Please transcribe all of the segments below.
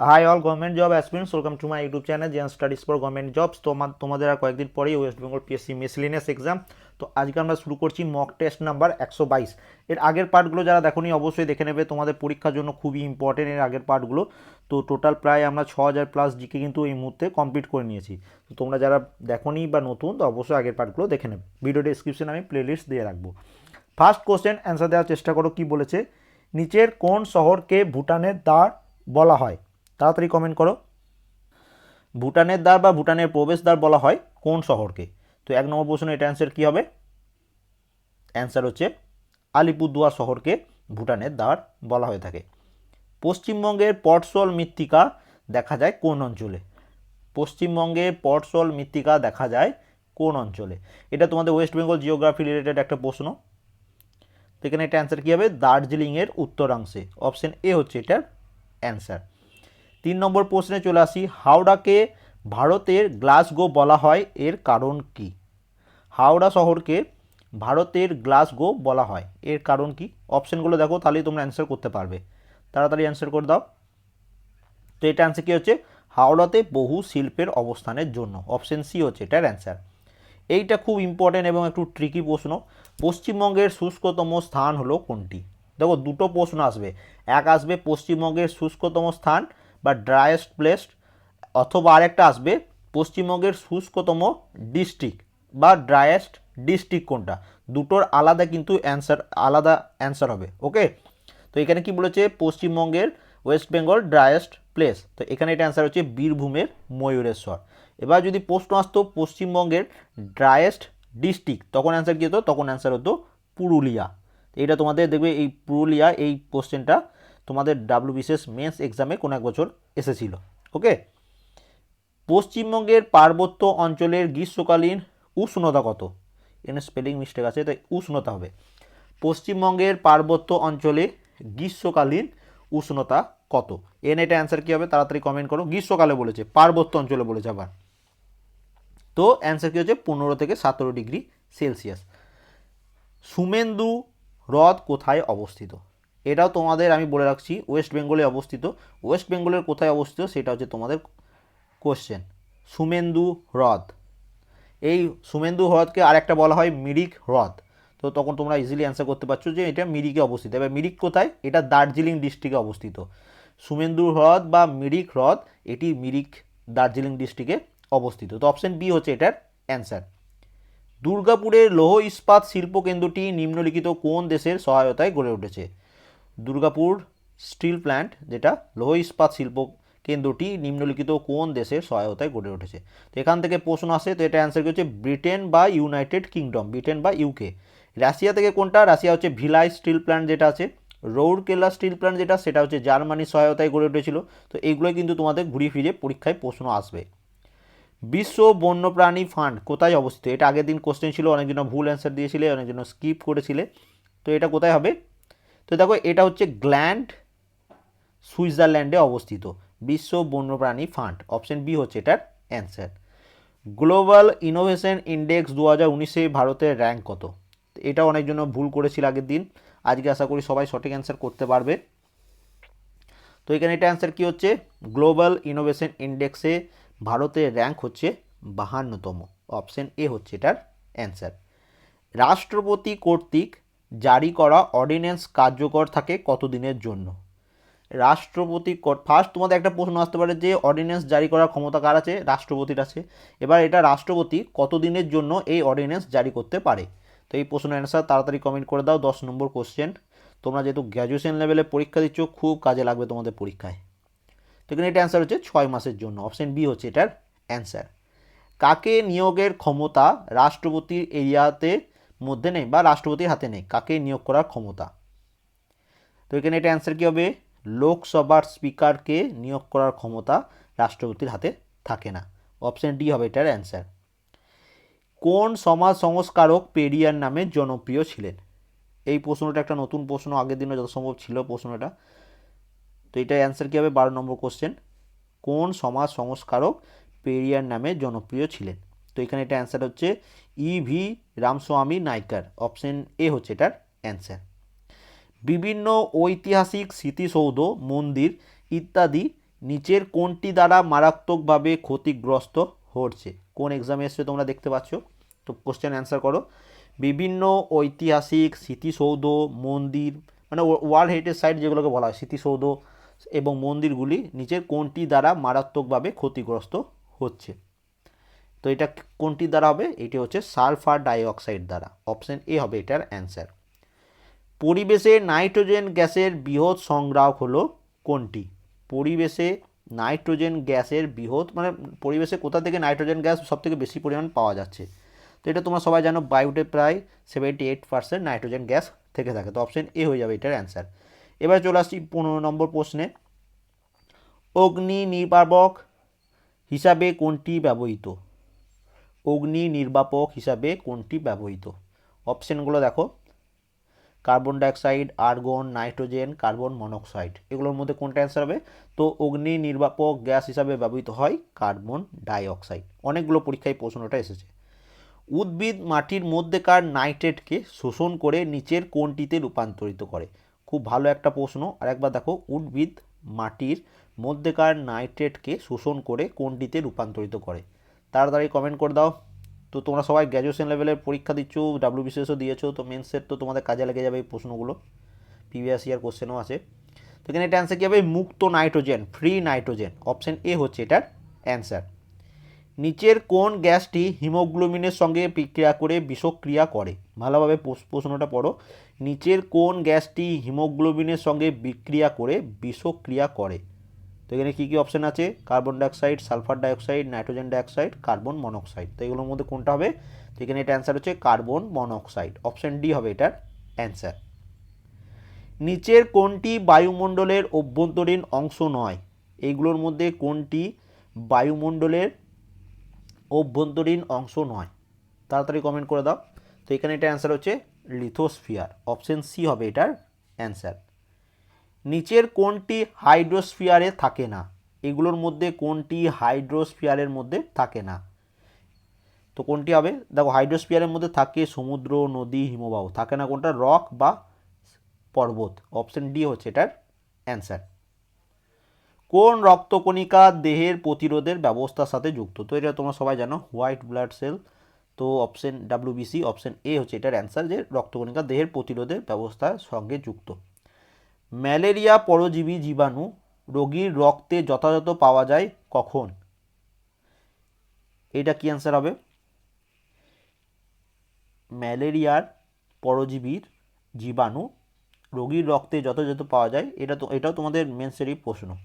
Hi all government job aspirants welcome to my YouTube channel Zen Studies for government jobs তোমাদের আর কয়েকদিন পরেই West Bengal PSC miscellaneous exam তো আজকে আমরা শুরু করছি মক টেস্ট নাম্বার একশো বাইশ। এর আগের পার্টগুলো যারা দেখোনি, অবশ্যই দেখে নেবে। তোমাদের পরীক্ষার জন্য খুবই ইম্পর্টেন্ট এর আগের পার্টগুলো তো টোটাল প্রায় আমরা ছ হাজার প্লাস জিকে কিন্তু এই মুহূর্তে কমপ্লিট করে নিয়েছি। তো তোমরা যারা দেখোনি বা নতুন, তো অবশ্যই আগের পার্টগুলো দেখে নেবে। ভিডিও ডিসক্রিপশনে আমি প্লেলিস্ট দিয়ে রাখব। ফার্স্ট কোশ্চেন অ্যান্সার দেওয়ার চেষ্টা করো, কি বলেছে? নিচের কোন শহরকে ভুটানের দ্বার বলা হয়? তাড়াতাড়ি কমেন্ট করো। ভুটানের দ্বার বা ভুটানের প্রবেশদ্বার বলা হয় কোন শহরকে? তো এক নম্বর প্রশ্ন এটা অ্যান্সার কী হবে? অ্যান্সার হচ্ছে আলিপুরদুয়ার শহরকে ভুটানের দ্বার বলা হয়ে থাকে। পশ্চিমবঙ্গের পটসল মৃত্তিকা দেখা যায় কোন অঞ্চলে? পশ্চিমবঙ্গে পটসল মৃত্তিকা দেখা যায় কোন অঞ্চলে? এটা তোমাদের ওয়েস্ট বেঙ্গল জিওগ্রাফি রিলেটেড একটা প্রশ্ন। তো এখানে এটা অ্যান্সার কী হবে? দার্জিলিংয়ের উত্তরাংশে। অপশন এ হচ্ছে এটার অ্যান্সার তিন নম্বর প্রশ্নে চলে আসি, হাওড়াকে ভারতের গ্লাসগো বলা হয়, এর কারণ কি? হাওড়া শহরকে ভারতের গ্লাসগো বলা হয়, এর কারণ কি? অপশনগুলো দেখো, তাহলেই তোমরা অ্যান্সার করতে পারবে। তাড়াতাড়ি অ্যান্সার করে দাও। তো এটা অ্যান্সার কী হচ্ছে? হাওড়াতে বহু শিল্পের অবস্থানের জন্য। অপশন সি হচ্ছে, এটার অ্যান্সার এইটা খুব ইম্পর্টেন্ট এবং একটু ট্রিকি প্রশ্ন। পশ্চিমবঙ্গের শুষ্কতম স্থান হলো কোনটি? দেখো, দুটো প্রশ্ন আসবে। এক আসবে পশ্চিমবঙ্গের শুষ্কতম স্থান বা ড্রায়েস্ট প্লেস অথবা আরেকটা আসবে পশ্চিমবঙ্গের শুষ্কতম ডিস্ট্রিক্ট বা ড্রায়েস্ট ডিস্ট্রিক্ট কোনটা? দুটোর আলাদা কিন্তু অ্যান্সার আলাদা অ্যান্সার হবে ওকে তো এখানে কি বলেছে? পশ্চিমবঙ্গের ওয়েস্ট বেঙ্গল ড্রায়েস্ট প্লেস তো এখানে এটা অ্যান্সার হচ্ছে বীরভূমের ময়ূরেশ্বর। এবার যদি প্রশ্ন আসতো পশ্চিমবঙ্গের ড্রায়েস্ট ডিস্ট্রিক্ট তখন অ্যান্সার কী হতো? তখন অ্যান্সার হতো পুরুলিয়া। এটা তোমাদের দেখবে এই পুরুলিয়া এই কোশ্চেনটা তোমাদের ডাব্লিউ বিশেষ মেন্স এক্সামে কোনো এক বছর এসেছিল, ওকে? পশ্চিমবঙ্গের পার্বত্য অঞ্চলের গ্রীষ্মকালীন উষ্ণতা কত? এখানে স্পেলিং মিস্টেক আছে, তাই উষ্ণতা হবে। পশ্চিমবঙ্গের পার্বত্য অঞ্চলে গ্রীষ্মকালীন উষ্ণতা কত? এন এটা অ্যান্সার কী হবে? তাড়াতাড়ি কমেন্ট করো। গ্রীষ্মকালে বলেছে, পার্বত্য অঞ্চলে বলেছে আবার। তো অ্যান্সার কী হচ্ছে? পনেরো থেকে সতেরো ডিগ্রি সেলসিয়াস। সুমেন্দু হ্রদ কোথায় অবস্থিত? এটাও তোমাদের আমি বলে রাখছি ওয়েস্ট বেঙ্গলে অবস্থিত। ওয়েস্ট বেঙ্গলের কোথায় অবস্থিত সেটা হচ্ছে তোমাদের কোশ্চেন সুমেন্দু হ্রদ। এই সুমেন্দু হ্রদকে আরেকটা বলা হয় মিরিক হ্রদ। তো তখন তোমরা ইজিলি অ্যান্সার করতে পারছ যে এটা মিরিকে অবস্থিত। এবার মিরিক কোথায়? এটা দার্জিলিং ডিস্ট্রিক্টে অবস্থিত। সুমেন্দু হ্রদ বা মিরিক হ্রদ, এটি মিরিক দার্জিলিং ডিস্ট্রিক্টে অবস্থিত। তো অপশন বি হচ্ছে এটার অ্যান্সার দুর্গাপুরের লৌহ ইস্পাত শিল্প কেন্দ্রটি নিম্নলিখিত কোন দেশের সহায়তায় গড়ে উঠেছে? দুর্গাপুর স্টিল প্ল্যান্ট, যেটা লৌহ ইস্পাত শিল্প কেন্দ্রটি নিম্নলিখিত কোন দেশের সহায়তায় গড়ে উঠেছে? তো এখান থেকে প্রশ্ন আসে, তো এটা অ্যান্সার কি হচ্ছে ব্রিটেন বা ইউনাইটেড কিংডম, ব্রিটেন বা ইউকে। রাশিয়া থেকে কোনটা? রাশিয়া হচ্ছে ভিলাই স্টিল প্ল্যান্ট যেটা আছে রৌরকেল্লা স্টিল প্ল্যান্ট যেটা, সেটা হচ্ছে জার্মানির সহায়তায় গড়ে উঠেছিল। তো এইগুলোই কিন্তু তোমাদের ঘুরিয়ে ফিরে পরীক্ষায় প্রশ্ন আসবে। বিশ্ব বন্যপ্রাণী ফান্ড কোথায় অবস্থিত? এটা আগের দিন কোশ্চেন ছিল, অনেকজন ভুল অ্যান্সার দিয়েছিলে, অনেকজন স্কিপ করেছিলে। তো এটা কোথায় হবে? তো দেখো, এটা হচ্ছে গ্ল্যান্ড সুইজারল্যান্ডে অবস্থিত, বিশ্ব বন্যপ্রাণী ফান্ড। অপশন বি হচ্ছে এটার অ্যান্সার। গ্লোবাল ইনোভেশন ইন্ডেক্স দু হাজার উনিশে ভারতের র্যাঙ্ক কত? এটা অনেকজন ভুল করেছিল আগের দিন। আজকে আশা করি সবাই সঠিক অ্যান্সার করতে পারবে। তো এখানে এটা অ্যান্সার কী হচ্ছে? গ্লোবাল ইনোভেশন ইন্ডেক্সে ভারতের র্যাঙ্ক হচ্ছে বাহান্নতম। অপশন এ হচ্ছে এটার অ্যান্সার। রাষ্ট্রপতি কর্তৃক জারি করা অর্ডিন্যান্স কার্যকর থাকে কতদিনের জন্য? রাষ্ট্রপতি ফার্স্ট তোমাদের একটা প্রশ্ন আসতে পারে যে অর্ডিন্যান্স জারি করার ক্ষমতা কার আছে? রাষ্ট্রপতির আছে। এবার এটা রাষ্ট্রপতি কতদিনের জন্য এই অর্ডিন্যান্স জারি করতে পারে? তো এই প্রশ্নের অ্যান্সার তাড়াতাড়ি কমেন্ট করে দাও, দশ নম্বর কোশ্চেন তোমরা যেহেতু গ্র্যাজুয়েশন লেভেলে পরীক্ষা দিচ্ছ, খুব কাজে লাগবে তোমাদের পরীক্ষায়। তো এখানে এটা অ্যান্সার হচ্ছে ছয় মাসের জন্য। অপশন বি হচ্ছে এটার অ্যান্সার কাকে নিয়োগের ক্ষমতা রাষ্ট্রপতির এরিয়াতে মধ্যে নেই বা রাষ্ট্রপতির হাতে নেই, কাকে নিয়োগ করার ক্ষমতা? তো এখানে এটা অ্যান্সার কী হবে? লোকসভার স্পিকারকে নিয়োগ করার ক্ষমতা রাষ্ট্রপতির হাতে থাকে না। অপশন ডি হবে এটার অ্যান্সার কোন সমাজ সংস্কারক পেরিয়ার নামে জনপ্রিয় ছিলেন? এই প্রশ্নটা একটা নতুন প্রশ্ন, আগের দিনে যত সম্ভব ছিল প্রশ্নটা। তো এটার অ্যান্সার কী হবে? বারো নম্বর কোশ্চেন কোন সমাজ সংস্কারক পেরিয়ার নামে জনপ্রিয় ছিলেন? তো এখানে এটা অ্যান্সার হচ্ছে E V Ramaswamy Naicker. Option A হচ্ছে এটার অ্যান্সার বিভিন্ন ঐতিহাসিক স্মৃতিসৌধ, মন্দির ইত্যাদি নিচের কোনটি দ্বারা মারাত্মকভাবে ক্ষতিগ্রস্ত হচ্ছে? কোন এক্সামে এসছে তোমরা দেখতে পাচ্ছ? তো কোশ্চেন অ্যান্সার করো। বিভিন্ন ঐতিহাসিক স্মৃতিসৌধ, মন্দির মানে ওয়ার্ল্ড হেরিটেজ সাইট যেগুলোকে বলা হয়, স্মৃতিসৌধ এবং মন্দিরগুলি নিচের কোনটি দ্বারা মারাত্মকভাবে ক্ষতিগ্রস্ত হচ্ছে? তো এটা কোনটি দ্বারা হবে? এটি হচ্ছে সালফার ডাইঅক্সাইড দ্বারা। অপশন এ হবে এটার অ্যান্সার। পরিবেশে নাইট্রোজেন গ্যাসের বৃহৎ সংগ্রাহক হলো কোনটি? পরিবেশে নাইট্রোজেন গ্যাসের বৃহৎ মানে পরিবেশে কোথা থেকে নাইট্রোজেন গ্যাস সবথেকে বেশি পরিমাণ পাওয়া যাচ্ছে? তো এটা তোমরা সবাই জানো, বায়ুতে প্রায় seventy eight percent nitrogen gas থেকে থাকে। তো অপশন এ হয়ে যাবে এটার অ্যান্সার। এবার চলে আসছি পনেরো নম্বর প্রশ্নে। অগ্নি নির্বাপক হিসাবে কোনটি ব্যবহৃত? অগ্নি নির্বাপক হিসাবে কোনটি ব্যবহৃত? অপশানগুলো দেখো। Carbon dioxide, argon, nitrogen, carbon monoxide. এগুলোর মধ্যে কোনটা অ্যান্সার হবে? তো অগ্নি নির্বাপক গ্যাস হিসাবে ব্যবহৃত হয় কার্বন ডাইঅক্সাইড। অনেকগুলো পরীক্ষায় প্রশ্নটা এসেছে। উদ্ভিদ মাটির মধ্যেকার নাইট্রেটকে শোষণ করে নিচের কোনটিতে রূপান্তরিত করে? খুব ভালো একটা প্রশ্ন। আর একবার দেখো, উদ্ভিদ মাটির মধ্যেকার নাইট্রেটকে শোষণ করে কোনটিতে রূপান্তরিত করে? তাড়াতাড়ি কমেন্ট করে দাও। তো তোমরা সবাই গ্র্যাজুয়েশন লেভেলের পরীক্ষা দিচ্ছ ডাব্লিউ বিসিএসও দিয়েছ, তো মেন তো তোমাদের কাজে লেগে যাবে এই প্রশ্নগুলো। প্রিভিয়াস ইয়ার কোশ্চেনও আছে। তো এখানে এটা অ্যান্সার কী হবে? মুক্ত nitrogen free nitrogen option A হচ্ছে এটার অ্যান্সার নিচের কোন গ্যাসটি হিমোগ্লোবিনের সঙ্গে বিক্রিয়া করে বিষক্রিয়া করে? ভালোভাবে প্রশ- প্রশ্নটা পড়ো। নিচের কোন গ্যাসটি হিমোগ্লোবিনের সঙ্গে বিক্রিয়া করে, বিষক্রিয়া করে? তো এখানে কী কী অপশান আছে? Carbon dioxide sulphur dioxide nitrogen dioxide carbon monoxide তো এগুলোর মধ্যে কোনটা হবে? তো এখানে এটা অ্যান্সার হচ্ছে কার্বন মনোক্সাইড অপশান ডি হবে এটার অ্যান্সার নিচের কোনটি বায়ুমণ্ডলের অভ্যন্তরীণ অংশ নয়? এইগুলোর মধ্যে কোনটি বায়ুমণ্ডলের অভ্যন্তরীণ অংশ নয়? তাড়াতাড়ি কমেন্ট করে দাও। তো এখানে এটা অ্যান্সার হচ্ছে লিথোস্ফিয়ার অপশন সি হবে এটার অ্যান্সার নিচের কোনটি হাইড্রোস্ফিয়ারে থাকে না? এগুলোর মধ্যে কোনটি হাইড্রোস্ফিয়ারের মধ্যে থাকে না? তো কোনটি হবে? দেখো, হাইড্রোস্ফিয়ারের মধ্যে থাকে সমুদ্র, নদী, হিমবাহ। থাকে না কোনটা? রক বা পর্বত। অপশন ডি হচ্ছে এটার অ্যান্সার। কোন রক্তকণিকা দেহের প্রতিরোধের ব্যবস্থার সাথে যুক্ত? তো এটা তোমরা সবাই জানো, হোয়াইট ব্লাড সেল। তো অপশন ডাব্লিউবিসি অপশন এ হচ্ছে এটার অ্যান্সার যে রক্তকণিকা দেহের প্রতিরোধের ব্যবস্থার সঙ্গে যুক্ত। ম্যালেরিয়া পরজীবী জীবাণু রোগীর রক্তে যথাযথ পাওয়া যায় কখন? এটা কি অ্যান্সার হবে? ম্যালেরিয়ার পরজীবীর জীবাণু রোগীর রক্তে যথাযথ পাওয়া যায়, এটা তো, এটাও তোমাদের মেন্সেরই প্রশ্ন।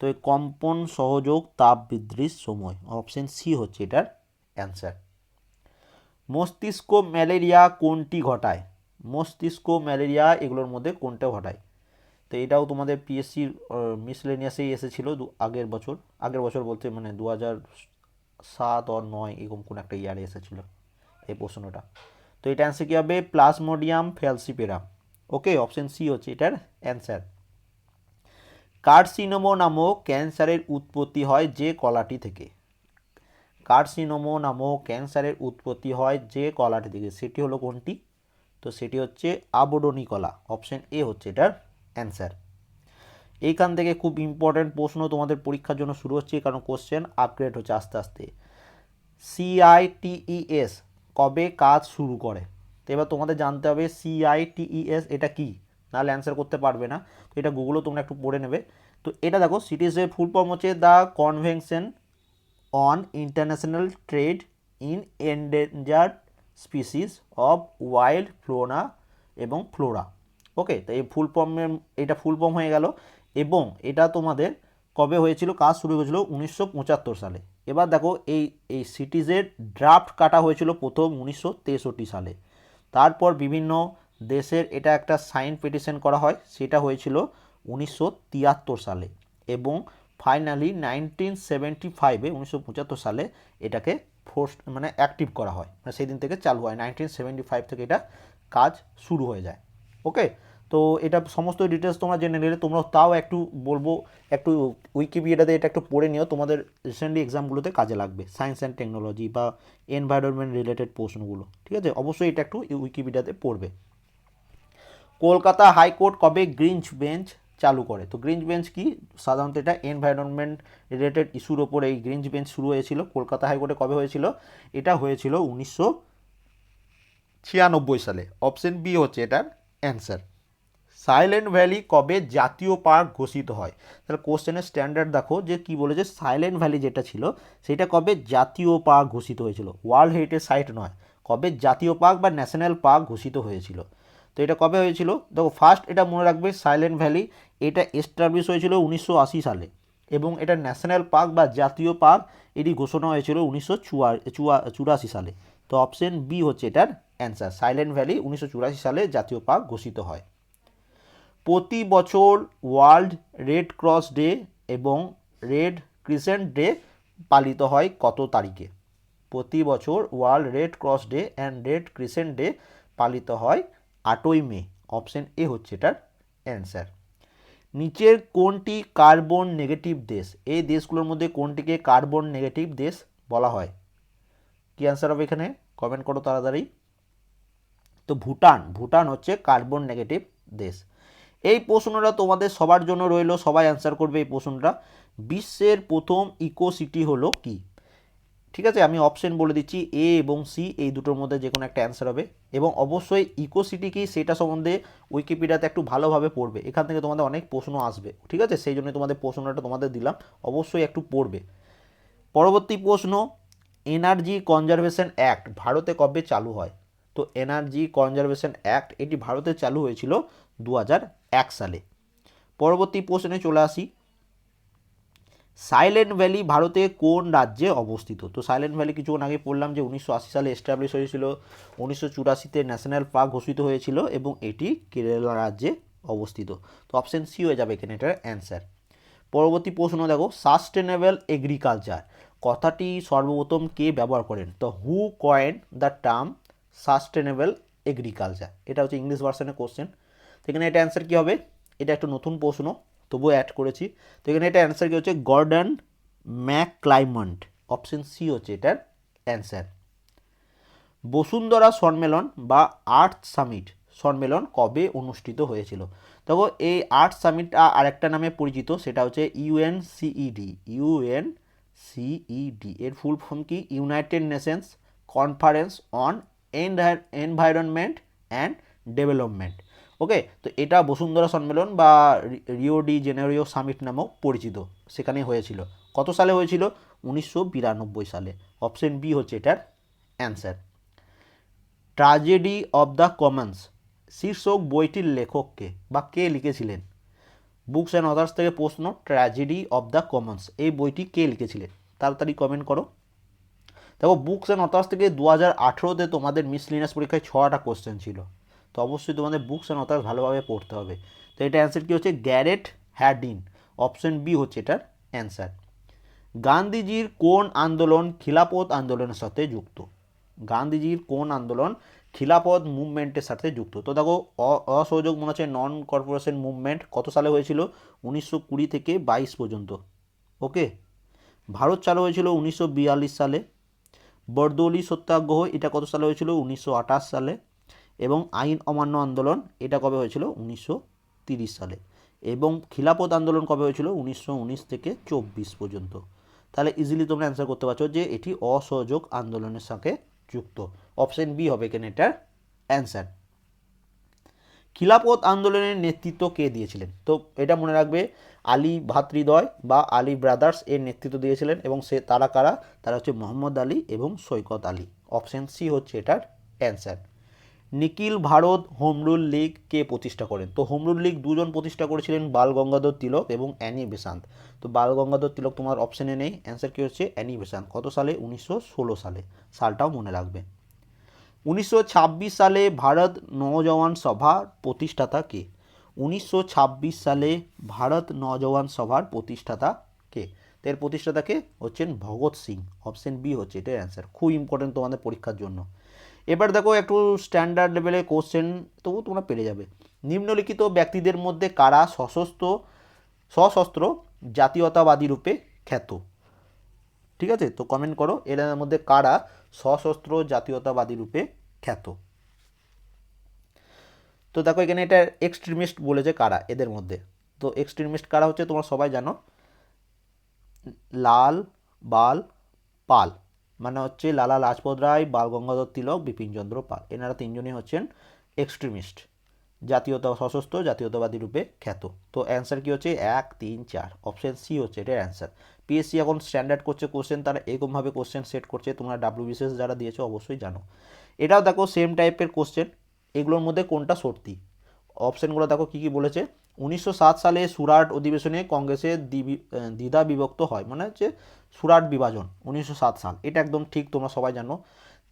তো এই কম্পন, সহযোগ, তাপ বৃদ্ধির সময় অপশন সি হচ্ছে এটার অ্যান্সার মস্তিষ্ক ম্যালেরিয়া কোনটি ঘটায়? মস্তিষ্ক ম্যালেরিয়া এগুলোর মধ্যে কোনটা ঘটায়? তো এটাও তোমাদের পিএসসির মিসলেনিয়াসেই এসেছিল দু- আগের বছর। আগের বছর বলতে মানে দু হাজার সাত আর নয় এরকম কোনো একটা ইয়ারে এসেছিল এই প্রশ্নটা। তো এটা অ্যান্সার কী হবে? Plasmodium falciparum okay option C হচ্ছে এটার অ্যান্সার কার্সিনোমো নামক ক্যান্সারের উৎপত্তি হয় যে কলাটি থেকে। কার্সিনোমো নামক ক্যান্সারের উৎপত্তি হয় যে কলাটি থেকে। সেটি হলো কোনটি? তো সেটি হচ্ছে আবডনি কলা অপশন এ হচ্ছে এটার অ্যান্সার। এইখান থেকে খুব ইম্পর্ট্যান্ট প্রশ্ন তোমাদের পরীক্ষার জন্য শুরু হচ্ছে কারণ কোশ্চেন আপগ্রেড হচ্ছে আস্তে আস্তে। সিআইটিইএস E কবে কাজ শুরু করে? তো এবার তোমাদের জানতে হবে সিআইটিইএস এটা কি? নাহলে অ্যান্সার করতে পারবে না। তো এটা গুগলও তোমরা একটু পড়ে নেবে। তো এটা দেখো সিটিজের ফুল ফর্ম হচ্ছে the convention on international trade in endangered species of wild fauna এবং ফ্লোরা ওকে তো এই ফুল ফর্মের এটা ফুল ফর্ম হয়ে গেল এবং এটা তোমাদের কবে হয়েছিল? কাজ শুরু হয়েছিল উনিশশো পঁচাত্তর সালে। এবার দেখো, এই এই সিটিজের ড্রাফট কাটা হয়েছিল প্রথম উনিশশো তেষট্টি সালে। তারপর বিভিন্ন দেশের এটা একটা সাইন পিটিশন করা হয়, সেটা হয়েছিল উনিশশো তিয়াত্তর সালে এবং ফাইনালি নাইনটিন সেভেন্টি ফাইভে উনিশশো পঁচাত্তর সালে এটাকে ফোর্স মানে অ্যাক্টিভ করা হয়। মানে সেই দিন থেকে চালু হয় নাইনটিন সেভেন্টি ফাইভ থেকে এটা কাজ শুরু হয়ে যায়। ওকে তো এটা সমস্ত ডিটেলস তোমরা জেনে নিলে। তোমরা তাও একটু বলব, একটু উইকিপিডিয়াতে এটা একটু পড়ে নিও। তোমাদের রিসেন্টলি এক্সামগুলোতে কাজে লাগবে। সায়েন্স অ্যান্ড টেকনোলজি বা এনভায়রনমেন্ট রিলেটেড প্রশ্নগুলো, ঠিক আছে? অবশ্যই এটা একটু উইকিপিডিয়াতে পড়বে। কলকাতা হাইকোর্ট কবে গ্রিঞ্চ বেঞ্চ চালু করে? তো গ্রিনজ বেঞ্চ কি? সাধারণত এটা এনভায়রনমেন্ট রিলেটেড ইস্যুর ওপর এই গ্রিনজ বেঞ্চ শুরু হয়েছিল। কলকাতা হাইকোর্টে কবে হয়েছিল? এটা হয়েছিল উনিশশো ছিয়ানব্বই সালে। অপশন বি হচ্ছে এটার অ্যান্সার সাইলেন্ট ভ্যালি কবে জাতীয় পার্ক ঘোষিত হয়? তাহলে কোশ্চেনের স্ট্যান্ডার্ড দেখো যে কি বলেছে, সাইলেন্ট ভ্যালি যেটা ছিল, সেটা কবে জাতীয় পার্ক ঘোষিত হয়েছিল? ওয়ার্ল্ড হেরিটেজ সাইট নয়, কবে জাতীয় পার্ক বা ন্যাশনাল পার্ক ঘোষিত হয়েছিল? তো এটা কবে হয়েছিল? দেখো ফার্স্ট এটা মনে রাখবে সাইলেন্ট ভ্যালি, এটা এস্টাবলিশ হয়েছিল উনিশশো আশি সালে এবং এটা ন্যাশনাল পার্ক বা জাতীয় পার্ক, এটি ঘোষণা হয়েছিল উনিশশো চুরাশি সালে। তো অপশন বি হচ্ছে এটার অ্যান্সার সাইলেন্ট ভ্যালি উনিশশো চুরাশি সালে জাতীয় পার্ক ঘোষিত হয়। প্রতি বছর ওয়ার্ল্ড রেড ক্রস ডে এবং রেড ক্রিসেন্ট ডে পালিত হয় কত তারিখে? প্রতি বছর World Red Cross Day and Red Crescent Day পালিত হয় আটই মে। অপশন এ হচ্ছে এটার অ্যান্সার। নিচের কোনটি কার্বন নেগেটিভ দেশ? এই দেশগুলোর মধ্যে কোনটিকে কার্বন নেগেটিভ দেশ বলা হয়? কি অ্যান্সার হবে এখানে? কমেন্ট করো তাড়াতাড়ি। তো ভুটান ভুটান হচ্ছে কার্বন নেগেটিভ দেশ। এই প্রশ্নটা তোমাদের সবার জন্য রইল, সবাই অ্যান্সার করবে এই প্রশ্নটা। বিশ্বের প্রথম ইকো সিটি হলো কি? ঠিক আছে, আমি অপশন বলে দিচ্ছি এ এবং সি এই দুটোর মধ্যে যে কোনো একটা অ্যান্সার হবে। এবং অবশ্যই ইকো সিটি কি, সেটা সম্বন্ধে উইকিপিডিয়াতে একটু ভালোভাবে পড়বে। এখান থেকে তোমাদের অনেক প্রশ্ন আসবে, ঠিক আছে? সেই জন্য তোমাদের প্রশ্নটা তোমাদের দিলাম, অবশ্যই একটু পড়বে। পরবর্তী প্রশ্ন এনার্জি কনজারভেশন অ্যাক্ট ভারতে কবে চালু হয়? তো এনার্জি কনজারভেশন অ্যাক্ট এটি ভারতে চালু হয়েছিল দু হাজার এক সালে। পরবর্তী প্রশ্নে চলে আসি। সাইলেন্ট ভ্যালি ভারতে কোন রাজ্যে অবস্থিত? তো সাইলেন্ট ভ্যালি কিছুক্ষণ আগে পড়লাম যে উনিশশো আশি সালে এস্টাবলিশ হয়েছিল, উনিশশো চুরাশিতে ন্যাশনাল পার্ক ঘোষিত হয়েছিল এবং এটি কেরালা রাজ্যে অবস্থিত। তো অপশন সি হয়ে যাবে এখানে এটার অ্যান্সার পরবর্তী প্রশ্ন, দেখো সাস্টেনেবল এগ্রিকালচার কথাটি সর্বপ্রথম কে ব্যবহার করেন? তো who coined the term sustainable agriculture এটা হচ্ছে ইংলিশ ভার্সনের কোশ্চেন এখানে এটা অ্যান্সার কী হবে? এটা একটা নতুন প্রশ্ন, তবুও অ্যাড করেছি। তো এখানে এটা অ্যান্সার কী হচ্ছে? গর্ডন ম্যাকক্লাইমন্ট অপশন সি হচ্ছে এটার অ্যান্সার বসুন্ধরা সম্মেলন বা আর্থ সামিট সম্মেলন কবে অনুষ্ঠিত হয়েছিল? দেখো, এই আর্থ সামিট আরেকটা নামে পরিচিত, সেটা হচ্ছে ইউএন সিইডি ইউএন সিইডি এর ফুল ফর্ম কি? United Nations Conference on Environment and Development okay? তো এটা বসুন্ধরা সম্মেলন বা রিও ডি জেনেরিও সামিট নামেও পরিচিত। সেখানে হয়েছিল। কত সালে হয়েছিল? উনিশশো বিরানব্বই সালে। অপশন বি হচ্ছে এটার answer. Tragedy of the commons. শীর্ষক বইটির লেখককে বা কে লিখেছিলেন? বুকস অ্যান্ড অদার্স থেকে প্রশ্ন, ট্র্যাজেডি অব দ্য কমন্স। এই বইটি কে লিখেছিলেন? তাড়াতাড়ি কমেন্ট করো। দেখো, বুকস অ্যান্ড অথার্স থেকে দু হাজার আঠেরোতে তোমাদের মিসলিনাস পরীক্ষায় ছটা কোশ্চেন ছিল। তো অবশ্যই তোমাদের বুকস অ্যান্ড অথার্স ভালোভাবে পড়তে হবে। তো এটা অ্যান্সার কী হচ্ছে? গ্যারেট হ্যাডিন অপশন বি হচ্ছে এটার অ্যান্সার গান্ধীজির কোন আন্দোলন খিলাপত আন্দোলনের সাথে যুক্ত? গান্ধীজির কোন আন্দোলন খিলাপত মুভমেন্টের সাথে যুক্ত? তো দেখো অসহযোগ মনে হচ্ছে নন কর্পোরেশন মুভমেন্ট কত সালে হয়েছিল? উনিশশো কুড়ি থেকে বাইশ পর্যন্ত। ওকে? ভারত চালু হয়েছিল উনিশশো বিয়াল্লিশ সালে। বরদৌলি সত্যাগ্রহ এটা কত সালে হয়েছিল? উনিশশো আঠাশ সালে। এবং আইন অমান্য আন্দোলন, এটা কবে হয়েছিল? উনিশশো সালে। এবং খিলাপত আন্দোলন কবে হয়েছিল? উনিশশো উনিশ থেকে চব্বিশ পর্যন্ত। তাহলে ইজিলি তোমরা অ্যান্সার করতে পারছ যে এটি অসহযোগ আন্দোলনের সাথে যুক্ত। অপশন বি হবে কেন এটার অ্যান্সার খিলাপত আন্দোলনের নেতৃত্ব কে দিয়েছিলেন? তো এটা মনে রাখবে, আলী ভাতৃদয় বা আলী ব্রাদার্স এর নেতৃত্ব দিয়েছিলেন এবং সে তারা কারা? তারা হচ্ছে মোহাম্মদ আলী এবং সৈকত আলী। অপশন সি হচ্ছে এটার answer Nikhil Bharat home rule league কে প্রতিষ্ঠা করেন? তো হোমরুল লীগ দুজন প্রতিষ্ঠা করেছিলেন বাল গঙ্গাধর তিলক এবং অ্যানি বেসান্ত তো বাল গঙ্গাধর তিলক তোমার অপশানে নেই। অ্যান্সার কী হচ্ছে? অ্যানি বেসান্ত কত সালে? উনিশশো ষোলো সালে। সালটাও মনে রাখবে। উনিশশো ছাব্বিশ সালে ভারত নৌজওয়ান সভার প্রতিষ্ঠাতা কে? উনিশশো ছাব্বিশ সালে ভারত নৌজওয়ান সভার প্রতিষ্ঠাতা কে? এর প্রতিষ্ঠাতাকে হচ্ছেন ভগৎ সিং। অপশন বি হচ্ছে এটার অ্যান্সার খুব ইম্পর্টেন্ট তোমাদের পরীক্ষার জন্য। এবার দেখো একটু স্ট্যান্ডার্ড লেভেলের কোশ্চেন তবু তোমরা পেরে যাবে। নিম্নলিখিত ব্যক্তিদের মধ্যে কারা সশস্ত্র সশস্ত্র জাতীয়তাবাদী রূপে খ্যাত? ঠিক আছে? তো কমেন্ট করো, এর মধ্যে কারা সশস্ত্র জাতীয়তাবাদী রূপে খ্যাত? তো দেখো এখানে এটা এক্সট্রিমিস্ট বলেছে কারা এদের মধ্যে। তো এক্সট্রিমিস্ট কারা হচ্ছে তোমরা সবাই জানো? লাল, বাল, পাল। মানে হচ্ছে লালা লাজপত রায়, বাল গঙ্গাধর তিলক বিপিনচন্দ্র পাল। এনারা তিনজনই হচ্ছেন এক্সট্রিমিস্ট জাতীয়তা সশস্ত্র, জাতীয়তাবাদী রূপে খ্যাত। তো অ্যান্সার কী হচ্ছে? এক, তিন, চার। অপশন সি হচ্ছে, এটার অ্যান্সার পিএসসি এখন স্ট্যান্ডার্ড করছে কোশ্চেন তারা এরকমভাবে কোশ্চেন সেট করছে, তোমরা ডাব্লিউবিসিএস যারা দিয়েছ অবশ্যই জানো। এটাও দেখো সেম টাইপের কোশ্চেন এগুলোর মধ্যে কোনটা সত্যি? অপশানগুলো দেখো কী কী বলেছে। উনিশশো সাত সালে সুরাট অধিবেশনে কংগ্রেসের দ্বিধা বিভক্ত হয়। মানে হচ্ছে সুরাট বিভাজন, উনিশশো সাত সাল। এটা একদম ঠিক, তোমরা সবাই জানো।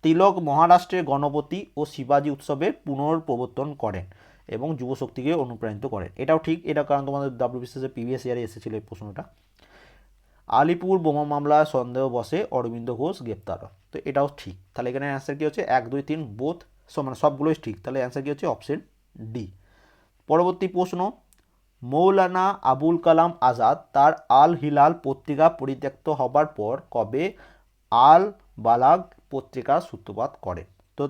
তিলক মহারাষ্ট্রের গণপতি ও শিবাজি উৎসবের পুনর্প্রবর্তন করেন এবং যুবশক্তিকে অনুপ্রাণিত করেন। এটাও ঠিক, এটা কারণ তোমাদের ডাব্লিউবিসিএসের প্রিভিয়াস ইয়ারে এসেছিল এই প্রশ্নটা। আলিপুর বোমা মামলায় সন্দেহ বসে অরবিন্দ ঘোষ গ্রেপ্তার। তো এটাও ঠিক। তাহলে এখানে অ্যান্সার কী হচ্ছে? এক, দুই, তিন সব মানে সবগুলোই ঠিক। তাহলে অ্যান্সার কী হচ্ছে? অপশন ডি পরবর্তী প্রশ্ন মৌলানা আবুল কালাম আজাদ তার আল হিলাল পত্রিকা পরিত্যক্ত হবার পর কবে আল বালাগ পত্রিকার সূত্রপাত করেন তো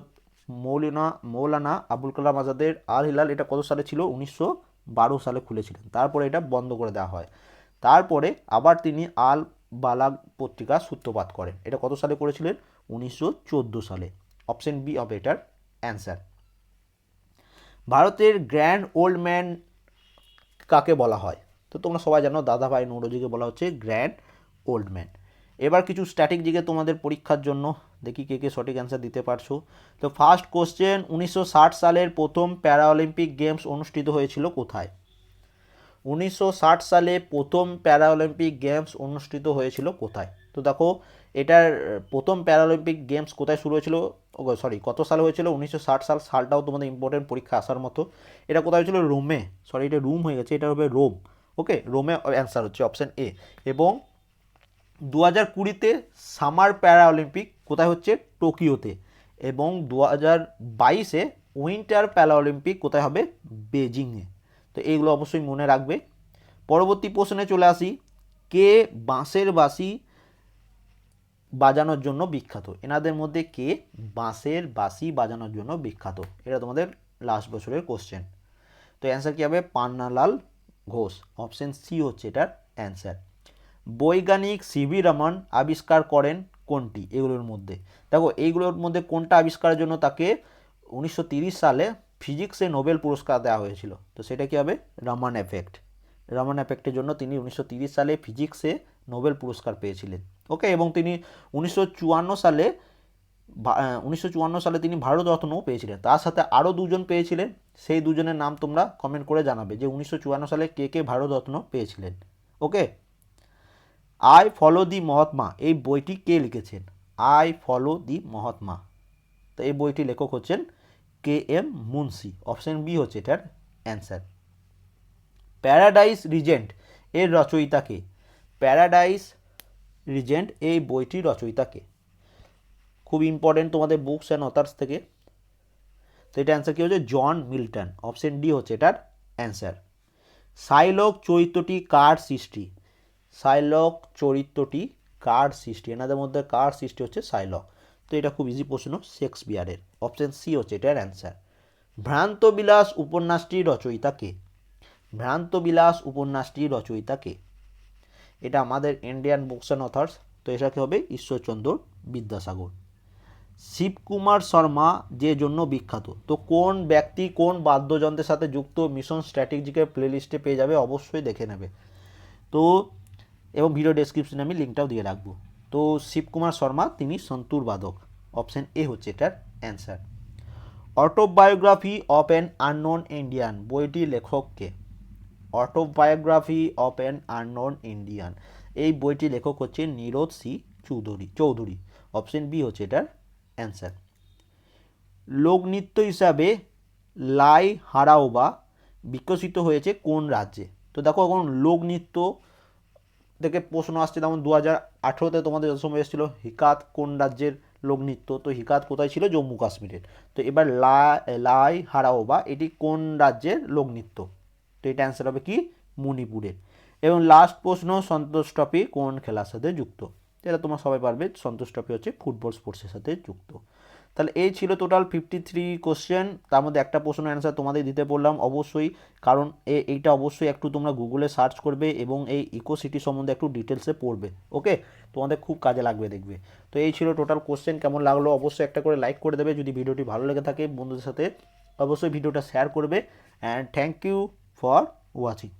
মৌলানা মৌলানা আবুল কালাম আজাদের আল হিলাল এটা কত সালে ছিল? উনিশশো বারো সালে খুলেছিলেন। তারপরে এটা বন্ধ করে দেওয়া হয়। তারপরে আবার তিনি আল বালাগ পত্রিকার সূত্রপাত করেন। এটা কত সালে করেছিলেন? উনিশশো চোদ্দ সালে। অপশন বি হবে এটার অ্যান্সার ভারতের গ্র্যান্ড ওল্ড ম্যান কাকে বলা হয়? তো তোমরা সবাই জানো দাদাভাই নৌরজিকে বলা হচ্ছে গ্র্যান্ড ওল্ড ম্যান। এবার কিছু স্ট্যাটিক জিকে তোমাদের পরীক্ষার জন্য দেখি কে কে সঠিক অ্যান্সার দিতে পারছ। তো ফার্স্ট কোশ্চেন উনিশশো ষাট সালের প্রথম প্যারাঅলিম্পিক গেমস অনুষ্ঠিত হয়েছিল কোথায়? উনিশশো ষাট সালে প্রথম প্যারাঅলিম্পিক গেমস অনুষ্ঠিত হয়েছিল কোথায়? তো দেখো এটার প্রথম প্যারালিম্পিক গেমস কোথায় শুরু হয়েছিল? সরি কত সালে হয়েছিল? উনিশশো ষাট সাল, সালটাও তোমাদের ইম্পর্টেন্ট পরীক্ষা আসার মতো। এটা কোথায় হয়েছিল? রোমে। সরি এটা রুম হয়ে গেছে, এটা হবে রোম। ওকে রোমে অ্যান্সার হচ্ছে অপশান এ এবং দু হাজার কুড়িতে সামার প্যারা অলিম্পিক কোথায় হচ্ছে? টোকিওতে। এবং দু হাজার বাইশে উইন্টার প্যারা অলিম্পিক কোথায় হবে? বেজিংয়ে তো এইগুলো অবশ্যই মনে রাখবে। পরবর্তী প্রশ্নে চলে আসি। কে বাঁশের বাঁশি বাজানোর জন্য বিখ্যাত। এনাদের মধ্যে কে? বাঁশের বাঁশি বাজানোর জন্য বিখ্যাত। এটা তোমাদের লাস্ট বছরের কোশ্চেন তো অ্যান্সার কী হবে? পান্নালাল ঘোষ। অপশন সি হচ্ছে এটার অ্যান্সার বৈজ্ঞানিক সিভি রমন আবিষ্কার করেন কোনটি? এগুলোর মধ্যে। দেখো, এইগুলোর মধ্যে কোনটা আবিষ্কারের জন্য তাকে উনিশশো সালে ফিজিক্সে নোবেল পুরস্কার দেওয়া হয়েছিল? তো সেটা কি হবে? রমন এফেক্ট রমান এফেক্টের জন্য তিনি উনিশশো সালে ফিজিক্সে নোবেল পুরস্কার পেয়েছিলেন। ওকে, এবং তিনি উনিশশো চুয়ান্ন সালে উনিশশো চুয়ান্ন সালে তিনি ভারতরত্নও পেয়েছিলেন। তার সাথে আরও দুজন পেয়েছিলেন। সেই দুজনের নাম তোমরা কমেন্ট করে জানাবে যে উনিশশো চুয়ান্ন সালে কে কে ভারতরত্ন পেয়েছিলেন। Okay? I follow the Mahatma, এই বইটি কে লিখেছেন? I follow the Mahatma. তো এই বইটি লেখক হচ্ছেন K M Munshi. Option B হচ্ছে এটার অ্যান্সার প্যারাডাইস রিজেন্ট এর রচয়িতাকে প্যারাডাইস রিজেন্ট এই বইটির রচয়িতাকে। খুব ইম্পর্টেন্ট তোমাদের বুকস অ্যান্ড অথার্স থেকে। তো এটা অ্যান্সার কী হচ্ছে? জন মিল্টন অপশন ডি হচ্ছে এটার অ্যান্সার সাইলক চরিত্রটি কার সৃষ্টি? সাইলক চরিত্রটি কার সৃষ্টি? এনাদের মধ্যে কার সৃষ্টি হচ্ছে সাইলক। তো এটা খুব ইজি প্রশ্ন, শেক্সপিয়ারের। অপশন সি হচ্ছে এটার অ্যান্সার ভ্রান্তবিলাস উপন্যাসটির রচয়িতাকে। ভ্রান্তবিলাস উপন্যাসটির রচয়িতাকে। এটা আমাদের ইন্ডিয়ান বুকস অ্যান্ড অথার্স তো এটা এটাকে হবে ঈশ্বরচন্দ্র বিদ্যাসাগর। শিবকুমার শর্মা যে জন্য বিখ্যাত, তো কোন ব্যক্তি কোন বাদ্যযন্ত্রের সাথে যুক্ত মিশন স্ট্র্যাটেজিকের প্লেলিস্টে পেয়ে যাবে অবশ্যই দেখে নেবে। তো, এবং ভিডিও ডেসক্রিপশনে আমি লিঙ্কটাও দিয়ে রাখব। তো শিবকুমার শর্মা, তিনি সন্তুর বাদক। অপশন এ হচ্ছে এটার answer autobiography of an unknown Indian বইটির লেখককে autobiography of an unknown Indian. এই বইটি লেখক হচ্ছে Nirad C Chaudhuri Chaudhuri. Option B হচ্ছে এটার অ্যান্সার। লোকনৃত্য হিসাবে লাই হারাওবা বিকশিত হয়েছে কোন রাজ্যে? তো দেখো এখন লোকনৃত্য থেকে প্রশ্ন আসছে, যেমন দু হাজার আঠেরোতে তোমাদের যত সময় এসেছিল, হিকাত কোন রাজ্যের লোকনৃত্য? তো হিকাত কোথায় ছিল? জম্মু কাশ্মীরের। তো এবার লা, লাই হারাওবা এটি কোন রাজ্যের লোকনৃত্য? তো এটা অ্যান্সার হবে কি? মণিপুরের। এবং লাস্ট প্রশ্ন, সন্তোষ ট্রফি কোন খেলার সাথে যুক্ত? এটা তোমরা সবাই পারবে, সন্তোষ ট্রফি হচ্ছে ফুটবল স্পোর্টসের সাথে যুক্ত। তাহলে এই ছিল টোটাল ফিফটি থ্রি কোশ্চেন তার মধ্যে একটা প্রশ্ন অ্যান্সার তোমাদের দিতে বললাম, অবশ্যই। কারণ এ- এইটা অবশ্যই একটু তোমরা গুগলে সার্চ করবে এবং এই ইকো সিটি সম্বন্ধে একটু ডিটেলসে পড়বে ওকে তোমাদের খুব কাজে লাগবে দেখবে। তো এই ছিল টোটাল কোশ্চেন কেমন লাগল অবশ্যই একটা করে লাইক করে দেবে। যদি ভিডিওটি ভালো লেগে থাকে বন্ধুদের সাথে, অবশ্যই ভিডিওটা শেয়ার করবে। And thank you for watching